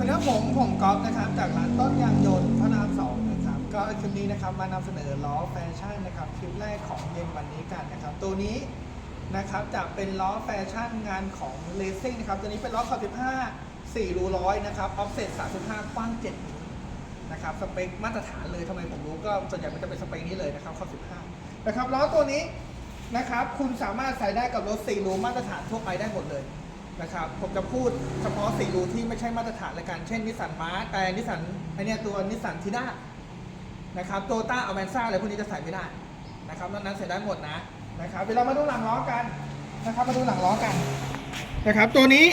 สวัสดีครับผมผมก๊อฟนะครับจากร้านต้นยางยนต์พระรามสองนะครับก็คลิปนี้นะครับมานำเสนอล้อแฟชั่นนะครับคลิปแรกของเย็นวันนี้กันนะครับ ตัวนี้นะครับจะเป็นล้อแฟชั่นงานของเลสซิ่งนะครับตัวนี้เป็นล้อขอบ15 4รูร้อยนะครับออฟเซ็ต35 กว้าง7นิ้วนะครับสเปคมาตรฐานเลยทำไมผมรู้ก็ส่วนใหญ่มันจะเป็นสเปคนี้เลยนะครับขอบ15นะครับล้อตัวนี้นะครับคุณสามารถใส่ได้กับรถ4รูมาตรฐานทั่วไปได้หมดเลย นะครับผมจะพูดเฉพาะสี่รูที่ไม่ใช่มาตรฐานละกัน เช่นนิสสันมาร์แต่นิสสันไอเนี้ยตัวนิสสันทีด้านะครับโตต้าอเมนซ่าอะไรพวกนี้จะใส่ไม่ได้นะครับนอกนั้นใส่ได้หมดนะนะครับเวเรามาดูหลังล้อกันนะครับมาดูหลังล้อกันนะครับ ตัวนี้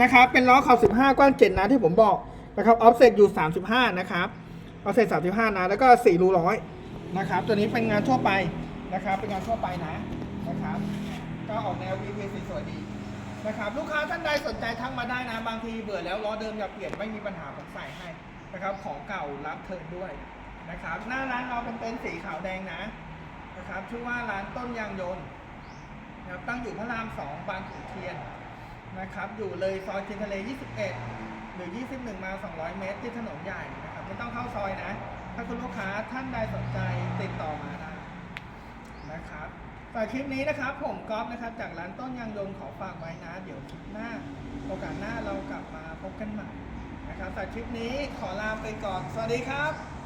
นะครับเป็นล้อขอบ15 กว้าง7นะที่ผมบอกนะครับออฟเซ็ตอยู่ 35 นะครับออฟเซ็ต35 นะ แล้วก็ 4 รูร้อยนะครับ ตัวนี้เป็นงานทั่วไปนะครับ เป็นงานทั่วไปนะนะครับ ก็ออกแนว VP สวยๆดี นะครับลูกค้าท่านใดสนใจทักมาได้นะบางทีเบื่อแล้วล้อเดิมอย่าเปลี่ยนไม่มีปัญหาผมใส่ให้นะครับของเก่ารับเทินด้วยนะครับหน้าร้านเราเป็นเต็นสีขาวแดงนะนะครับชื่อว่าร้านต้นยางยนต์นะครับตั้งอยู่พระรามสองบางขุนเทียนนะครับอยู่เลยซอยเทียนทะเล 21 หรือ 21 มา 200 เมตรที่ถนนใหญ่นะครับไม่ต้องเข้าซอยนะ ถ้าคุณลูกค้าท่านใดสนใจติดต่อมา ครับฝากคลิปนี้นะครับ ผมก๊อฟนะครับ จากร้านต้นยางยนต์ขอฝากไว้นะ เดี๋ยวคลิปหน้า โอกาสหน้าเรากลับมาพบกันใหม่นะครับฝากคลิปนี้ขอลาไปก่อน สวัสดีครับ